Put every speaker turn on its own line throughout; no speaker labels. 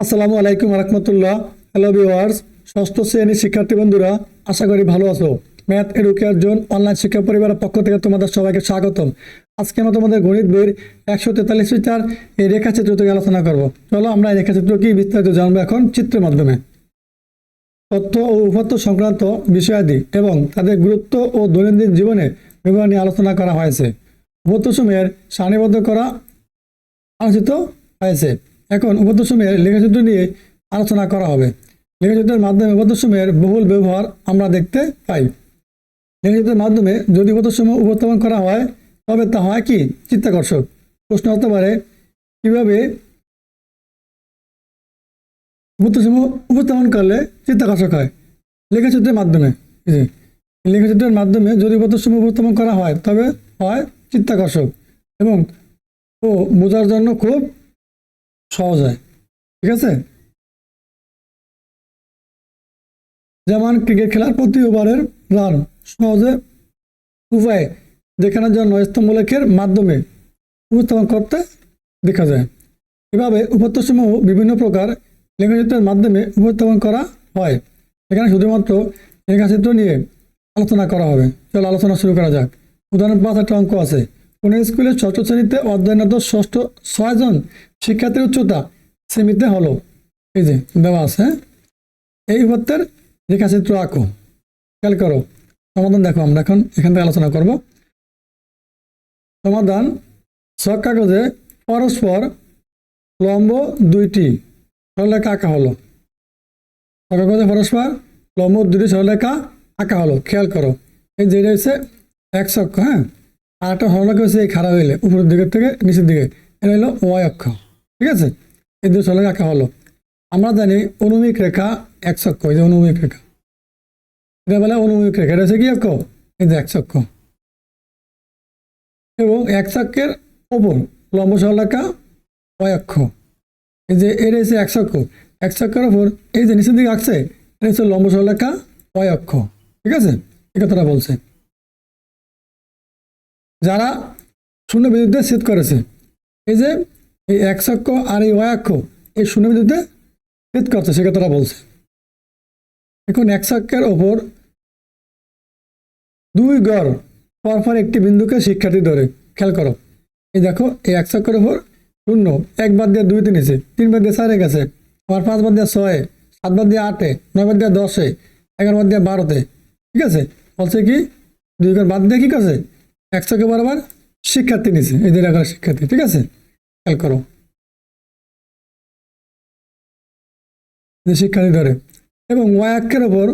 আসসালামু আলাইকুম রহমতুল্লাহ। Hello viewers ষষ্ঠ শ্রেণির শিক্ষার্থী বন্ধুরা, আশা করি ভালো আছো। ম্যাথ এডুকেয়ার জোন অনলাইন শিক্ষা পরিবারের পক্ষ থেকে তোমাদের সবাইকে স্বাগতম। আজকে আমরা তোমাদের গণিত বইয়ের একশো তেতাল্লিশ পৃষ্ঠার এই রেখাচিত্র থেকে আলোচনা করব। চলো আমরা এই রেখাচিত্র কি বিস্তারিত জানব এখন চিত্রের মাধ্যমে। তথ্য ও উপাত্ত সংক্রান্ত বিষয়াদি এবং তাদের গুরুত্ব ও দৈনন্দিন জীবনে ব্যবহার নিয়ে আলোচনা করা হয়েছে। উপত্যসমূহের সারিবদ্ধ করা আলোচিত হয়েছে। এখন উপত্যসমূহের লেখাচিত্র নিয়ে আলোচনা করা হবে। লেখাচিত্রের মাধ্যমে উপত্যসমূহের বহুল ব্যবহার আমরা দেখতে পাই। লেখাচিত্রের মাধ্যমে যদি উপত্যসমূহ উপস্থাপন করা হয়, তবে তা হয় কি? চিত্তাকর্ষক। প্রশ্ন হতে পারে, কীভাবে উপত্যসমূহ উপস্থাপন করলে চিত্তাকর্ষক হয়? লেখাচিত্রের মাধ্যমে। লেখাচিত্রের মাধ্যমে যদি উপত্যসমূহ উপস্থাপন করা হয়, তবে হয় চিত্তাকর্ষক এবং ও বোঝার জন্য খুব সহজ হয়। ঠিক আছে? যেমন ক্রিকেট খেলার প্রতি ওভারের রান সহজে উপায়ে দেখানোর জন্য স্তম্ভলেখের মাধ্যমে উপস্থাপন করতে দেখা যায়। এভাবে উপত্যসমূহ বিভিন্ন প্রকার লেখাচিত্রের মাধ্যমে উপস্থাপন করা হয়। এখানে শুধুমাত্র লেখাচিত্র নিয়ে আলোচনা করা হবে। চলো আলোচনা শুরু করা যাক। উদাহরণ পাঁচ একটা অঙ্ক আছে। কোন স্কুলে ষষ্ঠ শ্রেণীতে অধ্যয়নরত ষষ্ঠ ছয়জন শিক্ষার্থীর উচ্চতা সীমিতে হলো। এই যে, দেওয়া আছে হ্যাঁ? এই উপত্যের রেখাচিত্র আঁকো। খেয়াল করো, সমাধান দেখো আমরা এখন, এখান থেকে আলোচনা করব। সমাধান, ছক কাগজে পরস্পর লম্ব দুইটি সরলেখা আঁকা হলো। ছক কাগজে পরস্পর লম্ব দুইটি সরলেখা আঁকা হলো। খেয়াল করো, এই যে রয়েছে এক হ্যাঁ? আর একটা সরলেখা হচ্ছে এই খারাপ হইলে, উপরের দিকের থেকে নিচের দিকে। এটা হলো ওয়াই অক্ষ, ঠিক আছে? এই দুটো সরলেখা আঁকা হলো। আমরা জানি অনুমিক রেখা এক অক্ষ এই যে অনুমিক রেখা। এটা বলে অনুমিক রেখা, এটা হচ্ছে কি অক্ষ? এই যে এক অক্ষ এবং এক চক্রের ওপর লম্ব সরলেখা ওয়াই অক্ষ। এই যে এর এসে এক অক্ষ এক চক্রের ওপর এই যে নিচের দিকে আঁকছে, এটা হচ্ছে লম্ব সরলেখা ওয়াই অক্ষ, ঠিক আছে? এই কথাটা বলছে। যারা শূন্য বিদ্যুতে ছেদ করেছে। এই যে, এই এক অক্ষ আর এই ওয়াই অক্ষ, এই শূন্য বিদ্যুতে ছেদ করছে সে কথাটা বলছে। এখন এক চক্রের ওপর দুই গড় পরপর একটি বিন্দুকে শিক্ষার্থী ধরে। খেয়াল করো, এই দেখো, এই এক চক্রের ওপর শূন্য, এক বাদ দিয়ে নিচে, তিন বাদ দিয়ে চারে গেছে আবার পাঁচ বাদ দিয়ে ছয়ে, সাত বাদ দিয়ে আটে, নয় বাদ দিয়ে দশে, এগারো বাদ দিয়ে বারোতে, ঠিক আছে? বলছে কি, দুই ঘর বাদ দিয়ে কী করছে? এক চকে বরাবর শিক্ষার্থী এই যে এগারো শিক্ষার্থী, ঠিক আছে? খেয়াল করো। শিক্ষার্থী ধরে, এবং ওয়াই একের ওপর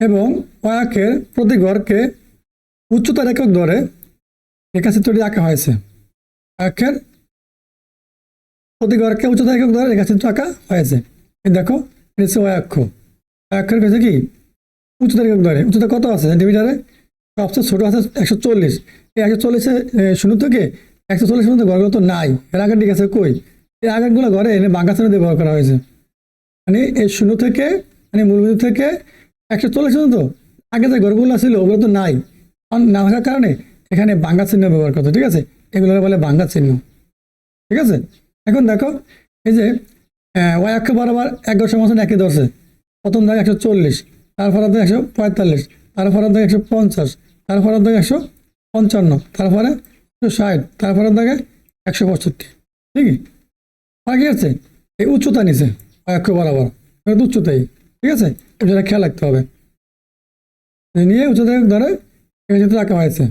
এবং ওয়াকের প্রতি ঘরকে উচ্চতার একক ধরে রেখাচিত্রটি আঁকা হয়েছে। ওয়াকের প্রতি ঘরকে উচ্চতা একক ধরে রেখাচিত্র আঁকা হয়েছে। দেখো এটা হচ্ছে ওয়াক্ষ ওয়াক্ষের কাছে কি? উচ্চতা একক ধরে। উচ্চতা কত আছে? সেন্টিমিটারে? সবচেয়ে ছোটো আছে একশো চল্লিশ। এই একশো চল্লিশে শূন্য থেকে একশো চল্লিশ পর্যন্ত ঘরগুলো তো নাই। এর আগের দিকে আছে কই? এই আগেরগুলো ঘরে এনে বাঙ্গাচানে ব্যবহার করা হয়েছে। মানে এই শূন্য থেকে মানে মূলবিন্দু থেকে একশো চল্লিশ পর্যন্ত আগে যে ঘরগুলো ছিল ওগুলো তো নাই। না থাকার কারণে এখানে বাঙ্গা চিহ্ন ব্যবহার করতো, ঠিক আছে? এগুলো বলে বাঙ্গা চিহ্ন। ঠিক আছে? এখন দেখো, এই যে ওয়াই অক্ষ বরাবর এক ঘর সমাসন একই ধরছে। প্রথম দাগে একশো চল্লিশ তারপর দাগে একশো পঁয়তাল্লিশ তারপরে দাগে একশো পঞ্চাশ তারপরে দাগে একশো পঞ্চান্ন, তারপরে একশো ষাট তারপরে দাগে একশো পঁয়ষট্টি। ঠিক আর কি আছে? এই উচ্চতা নিচে অক্ষ বরাবর এটা উচ্চতাই। ঠিক আছে? এটা খেয়াল রাখতে হবে। নিয়ে উচ্চতা ধরে এখানে রাখা হয়েছে।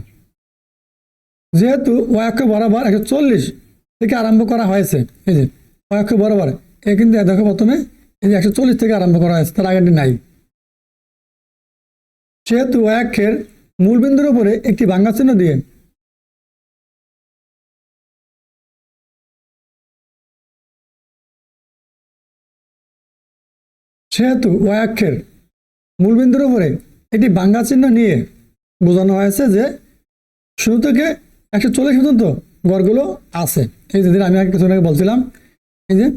যেহেতু ওয়াক্ষ বরাবর একশো চল্লিশ থেকে আরম্ভ করা হয়েছে, এই যে ওয়াক্ষ বরাবর কিন্তু দেখো প্রথমে এই যে একশো চল্লিশ থেকে আরম্ভ করা হয়েছে, তার আগেরটি নাই। সেহেতু ওয়াক্ষের মূলবিন্দুর উপরে একটি ভাঙ্গা চিহ্ন দিয়ে সেহেতু ওয়াক্ষের মূলবিন্দুর উপরে একটি বাঙ্গা চিহ্ন নিয়ে বোঝানো হয়েছে যে শুরু থেকে একশো চল্লিশ পর্যন্ত গড়গুলো আছে। এই যেদিন আমি কিছু বলছিলাম, এই যে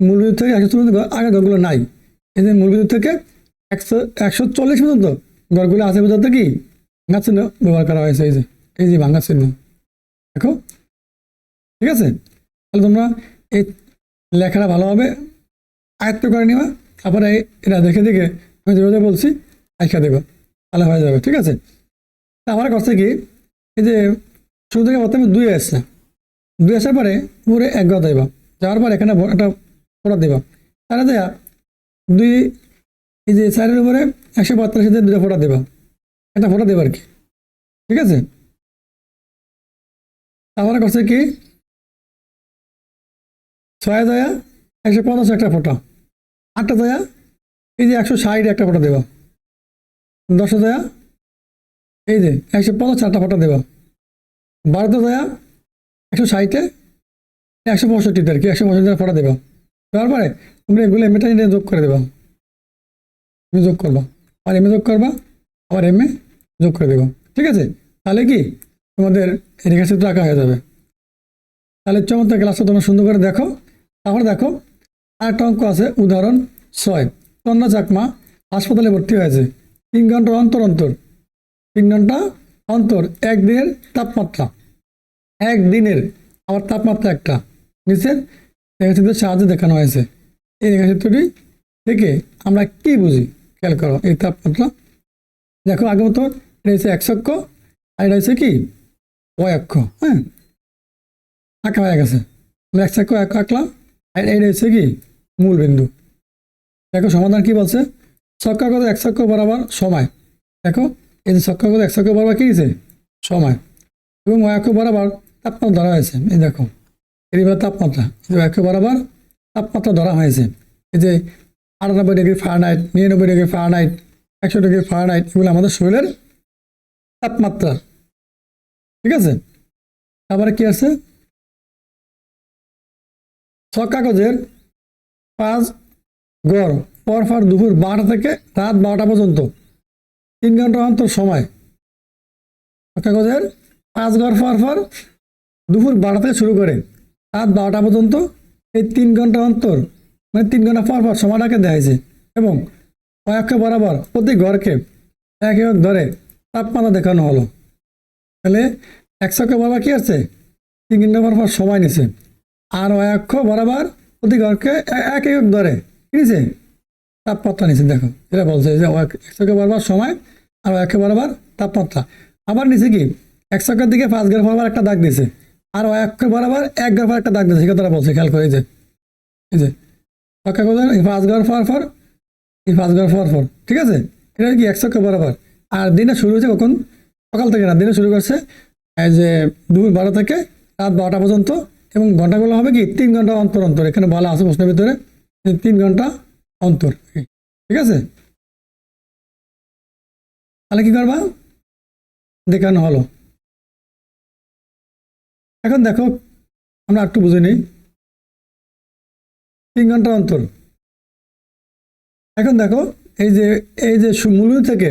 মূলবিন্দু থেকে একশো চল্লিশ আগে ঘরগুলো নাই। যে মূলবিন্দু থেকে একশো একশো চল্লিশ পর্যন্ত ঘরগুলো আছে বোঝাতে কি? চিহ্ন ব্যবহার করা হয়েছে, এই যে এই যে ভাঙা চিহ্ন। দেখো, ঠিক আছে? তাহলে তোমরা এই লেখাটা ভালোভাবে আয়ত্ত করে নিবা, তারপরে এটা দেখে দেখে আমি যেভাবে বলছি আইখা দেবো তাহলে হয়ে যাবে, ঠিক আছে? তা আমার কাছে কি? এই যে শুরু থেকে প্রথমে দুই আসছে দুই আসার পরে পুরো এক গা দেবা যাওয়ার পর এখানে একটা ফোটা দেবা। তাহলে দেয়া, দুই, এই যে চারের উপরে একশো পঁয়তাল্লিশে দুটো ফোটা দেবা। একটা ফোটা দেবা আর কি। ঠিক আছে? তারপরে করছে কি? ছয় দয়া, একশো পঞ্চাশ একটা ফোটা। আটটা দয়া, এই যে একশো ষাট একটা ফোটা দেবা। দশ দয়া, এই যে একশো পঞ্চাশ চারটা ফোটা দেবা। বারোটা দয়া, একশো ষাটে, একশো পঁয়ষট্টিতে আর কি, একশো পঁয়ষট্টি ফোটা দেবা। দেওয়ার পরে তুমি এগুলো এমএটা নিয়ে যোগ করে দেবা। তুমি যোগ করবা। আর এমএ যোগ করবা, আবার এমএ যোগ করে দেবো। ঠিক আছে? তাহলে কি? তোমাদের রেখাচিত্র আঁকা হয়ে যাবে। তাহলে চমৎকার ক্লাসটা তোমরা সুন্দর করে দেখো। তারপর দেখো, আরেকটা অঙ্ক আছে, উদাহরণ ছয়। কন্যা চাকমা হাসপাতালে ভর্তি হয়েছে। তিন ঘণ্টা অন্তর অন্তর। তিন ঘণ্টা অন্তর, একদিনের তাপমাত্রা। একদিনের, আবার তাপমাত্রা একটা। নিচের রেখাচিত্রের সাহায্যে দেখানো হয়েছে। এই রেখাচিত্রটি থেকে আমরা কি বুঝি? খেয়াল করো, এই তাপমাত্রা। দেখো আগে মতো এটা হচ্ছে এক অক্ষ, আর এটা হচ্ছে কি? ওয় অক্ষ হ্যাঁ? আঁকা হয়ে গেছে। এক অক্ষ, এক আঁকলাম, আর এটা হচ্ছে কি? মূল বিন্দু। দেখো, সমাধান কি বলছে? ছক্কাগত এক অক্ষ বরাবর সময়। দেখো, এই যে ছক্কাগত এক অক্ষ বরাবর কী দিয়েছে সময়। এবং ওই অক্ষ বরাবর তাপমাত্রা ধরা হয়েছে। এই দেখো। এর এবার তাপমাত্রা অক্ষ বরাবর তাপমাত্রা ধরা হয়েছে। এই যে আটানব্বই ডিগ্রি ফারেনহাইট নিরানব্বই ডিগ্রি ফারেনহাইট একশো ডিগ্রি ফারেনহাইট এগুলো আমাদের শরীরের তাপমাত্রা। ঠিক আছে? তারপরে কি আছে? ছক কাগজের পাঁচ গড়, পর পর দুপুর বারোটা থেকে রাত বারোটা পর্যন্ত। তিন ঘণ্টা অন্তর সময়। কাগজের পাঁচ গড়, পর পর দুপুর বারোটা থেকে শুরু করে। রাত বারোটা পর্যন্ত এই তিন ঘণ্টা অন্তর মানে তিন ঘণ্টা পর পর সময়টাকে দেখাইছে এবং কয়েককে বরাবর প্রতি ঘরকে এক এক ধরে তাপমাত্রা দেখানো হলো। তাহলে একশোকে বরাবর কি আছে? তিন ঘণ্টা পর পর সময় নিছে আর অক্ষ বরাবর প্রতি ঘরকে এক এক ধরে কি নিছে তাপমাত্রা নিছে দেখো এটা বলছে যে একশোকে বরাবর সময় আর অক্ষ বরাবর তাপমাত্রা। আবার নিচে কি? একশোকের দিকে পাঁচ ঘর বরাবর একটা দাগ দিছে আর অক্ষ বরাবর এক পর একটা দাগ সেটা তারা বলছে, খেয়াল করে যে, এই যে অক্ষ বরাবর এই পাঁচ ঘর পর পর, এই পাঁচ ঘর পর পর, ঠিক আছে? এটা কি একশো বরাবর? আর দিনে শুরু হয়েছে কখন? সকাল থেকে না দিনে শুরু করছে, এই যে দুপুর বারো থেকে রাত বারোটা পর্যন্ত, এবং ঘন্টাগুলো হবে কি, তিন ঘণ্টা অন্তর অন্তর, এখানে বলা আছে প্রশ্নের ভিতরে তিন ঘণ্টা অন্তর, ঠিক আছে? তাহলে কি করবা? দেখানো হলো। এখন দেখো, আমরা একটু বুঝে নিই। তিন ঘণ্টা অন্তর। এখন দেখো, এই যে এই যে মূল থেকে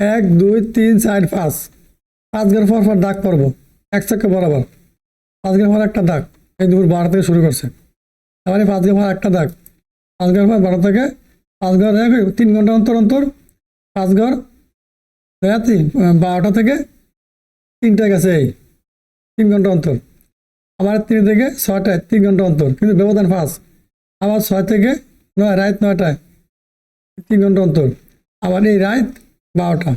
এক, দুই, তিন, চার, পাঁচ। পাঁচ ঘর পর পর দাগ পড়ব, এক চাকা বরাবর। পাঁচ ঘর পর একটা দাগ, এই দুপুর বারো থেকে শুরু করছে। তারপরে পাঁচ ঘর পর একটা দাগ। পাঁচ ঘর পর বারো থেকে পাঁচ ঘর তিন ঘণ্টা অন্তর অন্তর। পাঁচ ঘর দেখা তিন, বারোটা থেকে তিনটা গেছে এই। তিন ঘণ্টা অন্তর। আবার তিন থেকে ছয়টায় তিন ঘণ্টা অন্তর। কিন্তু ব্যবধান পাঁচ। আবার ছয় থেকে নয়, রাত নয়টায় তিন ঘণ্টা অন্তর। আবার এই রাত বারোটা,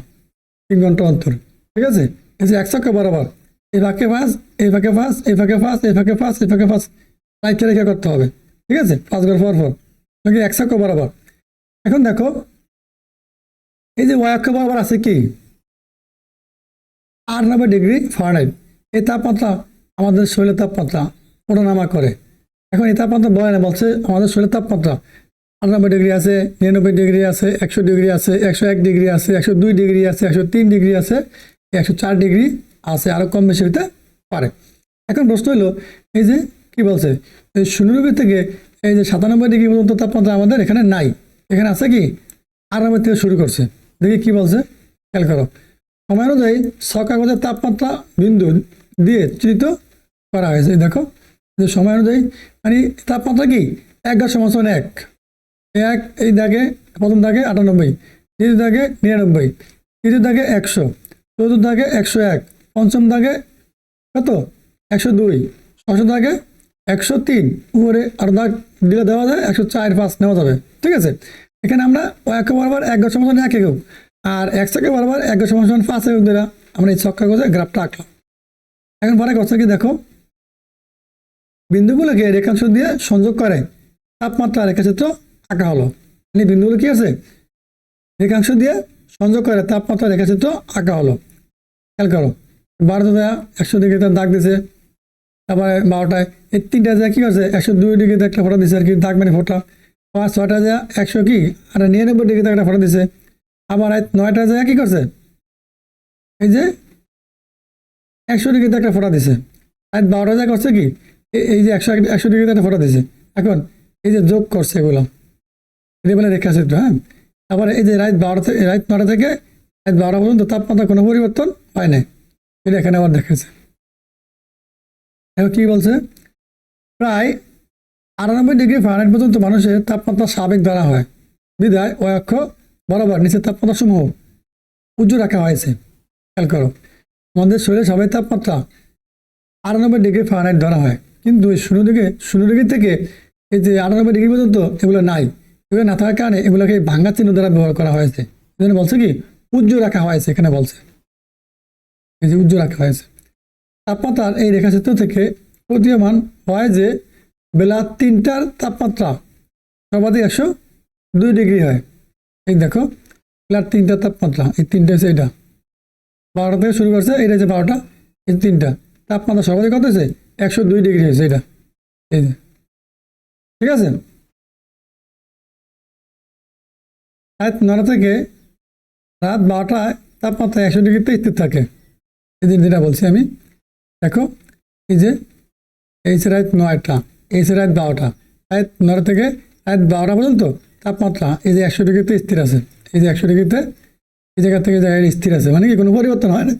তিন ঘণ্টা অন্তর। ঠিক আছে? এই যে একশো বরাবর। এই ফাঁকে পাঁচ, এই ফাঁকে পাঁচ, এই ফাঁকে পাঁচ, এই ফাঁকে পাঁচ, এই ফাঁকে পাঁচ। রাইটে রেখে করতে হবে। ঠিক আছে? পাঁচ ঘর পর পর। নাকি একশো বরাবর। এখন দেখো, এই যে ওয়াক্ষ বরাবর আছে কি? আট আটানব্বই ডিগ্রি ফারেনহাইট। এই তাপমাত্রা আমাদের শরীরের তাপমাত্রা ওঠানামা করে। এখন এই তাপমাত্রা বলে না বলছে আমাদের শরীরের তাপমাত্রা আটানব্বই ডিগ্রি আছে, নিরানব্বই ডিগ্রি আছে, একশো ডিগ্রি আছে, একশো এক ডিগ্রি আছে, একশো দুই ডিগ্রি আছে, একশো তিন ডিগ্রি আছে, একশো চার ডিগ্রি আছে আরও কম বেশি হতে পারে। এখন প্রশ্ন হলো এই যে কি বলছে? এই শূন্যনব্বই থেকে এই যে সাতানব্বই ডিগ্রি পর্যন্ত তাপমাত্রা আমাদের এখানে নাই। এখানে আছে কি? আটানব্বই থেকে শুরু করছে। দেখি কি বলছে? খেয়াল করো। সময় অনুযায়ী ছ কাগজের তাপমাত্রা বিন্দু দিয়ে চিহ্নিত করা হয়েছে। দেখো সময় অনুযায়ী মানে তাপমাত্রা কি? এক ঘর সমান এক। এক, এই দাগে, প্রথম দাগে আটানব্বই, দ্বিতীয় দাগে নিরানব্বই, তৃতীয় দাগে একশো, চতুর্থ দাগে একশো এক, পঞ্চম দাগে কত? একশো দুই, ষষ্ঠ দাগে একশো তিন, উপরে আর দাগ দিলে দেওয়া যায়, একশো চার পাঁচ নেওয়া যাবে। ঠিক আছে? এখানে আমরা এক বরাবর এক গজ সমান এক একক, আর এক ছকে বরাবর এক গজ সমান পাঁচ একক দিলাম আমরা এই ছক্কা গজে গ্রাফটা আঁকলাম। এখন পরে কথা কি দেখো। বিন্দুগুলোকে রেখাংশ দিয়ে সংযোগ করে, তাপমাত্রা রেখাচিত্র আঁকা হলো। মানে বিন্দুগুলো কি আছে? রেখাংশ দিয়ে সংযোগ করে, তাপমাত্রা রেখাচিত্র আঁকা হলো। খেয়াল করো, বারোটা একশো ডিগ্রি তার দাগ দিছে। তারপরে বারোটায়, এই তিনটা যা কী করছে? একশো দুই ডিগ্রিতে একটা ফটো দিছে আর কি, দাগ মানে ফোটা। পাঁচ, ছয়টা যা একশো কি? আর নিরানব্বই ডিগ্রিতে একটা ফটো দিছে। আবার নয়টা যা কী করছে? এই যে একশো ডিগ্রিতে একটা ফোটা দিছে। আর বারোটা যা করছে কি? এই যে একশো একশো ডিগ্রিতে একটা ফোটা দিছে। এখন এই যে যোগ করছে এগুলো, এটা বলে রেখাচিত্র হ্যাঁ? তারপরে এই যে রাত বারোটা থেকে রাত নটা থেকে রাত বারোটা পর্যন্ত তাপমাত্রা কোনো পরিবর্তন হয় নাই। এটা এখানে আবার দেখাচ্ছে। এখন কি বলছে? প্রায় আটানব্বই ডিগ্রি ফারেনহাইট পর্যন্ত মানুষের তাপমাত্রা স্বাভাবিক ধরা হয়। বিধায় ওই অক্ষ বরাবর নিচের তাপমাত্রা সমূহ উজ্জ্বল রাখা হয়েছে। খেয়াল করো। আমাদের শরীরের স্বাভাবিক তাপমাত্রা আটানব্বই ডিগ্রি ফারেনহাইট ধরা হয়। কিন্তু শূন্য ডিগ্রি শূন্য ডিগ্রি থেকে এই যে আটানব্বই ডিগ্রি পর্যন্ত এগুলো নাই। এগুলো না থাকার কারণে এগুলোকে ভাঙ্গা চিহ্ন দ্বারা ব্যবহার করা হয়েছে। এজন্য বলছে কি, উজ্জ্বল রাখা হয়েছে এখানে বলছে। এই যে উজ্জ্বল রাখা হয়েছে। তাপমাত্রার এই রেখাচিত্র থেকে প্রতীয়মান হয় যে বেলা তিনটার তাপমাত্রা সর্বাধিক একশো দুই ডিগ্রি হয়। এই দেখো বেলার তিনটার তাপমাত্রা, এই তিনটা হচ্ছে এটা। বারোটা থেকে শুরু করছে এটা হচ্ছে বারোটা, এই তিনটা। তাপমাত্রা সর্বাধিক কত হয়েছে? একশো দুই ডিগ্রি হয়েছে এটা এই যে। ঠিক আছে? রাত নটা থেকে রাত বারোটায় তাপমাত্রা একশো ডিগ্রিতে স্থির থাকে। এই যে যেটা বলছি আমি, দেখো, এই যে এই যে রাত নয়টা, এই যে রাত বারোটা, রাত নটা থেকে রাত বারোটা পর্যন্ত তাপমাত্রা এই যে একশো ডিগ্রিতে স্থির আছে। এই যে একশো ডিগ্রিতে এই জায়গা থেকে জায়গায় স্থির আছে। মানে কি, কোনো পরিবর্তন হয় না?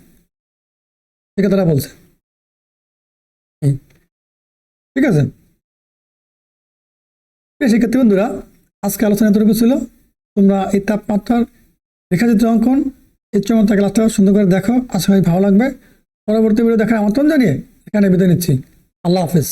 এই কথাটা বলছে। ঠিক আছে? শিক্ষার্থী বন্ধুরা, আজকে আলোচনা এতটুকু ছিল। তোমরা এই তাপমাত্রার রেখাচিত্র অঙ্কন, এই চমৎকার ক্লাসটা সুন্দর করে দেখো। আশা করি ভালো লাগবে। পরবর্তী ভিডিও দেখার আমন্ত্রণ জানিয়ে এখানে বিদায় নিচ্ছি। আল্লাহ হাফেজ।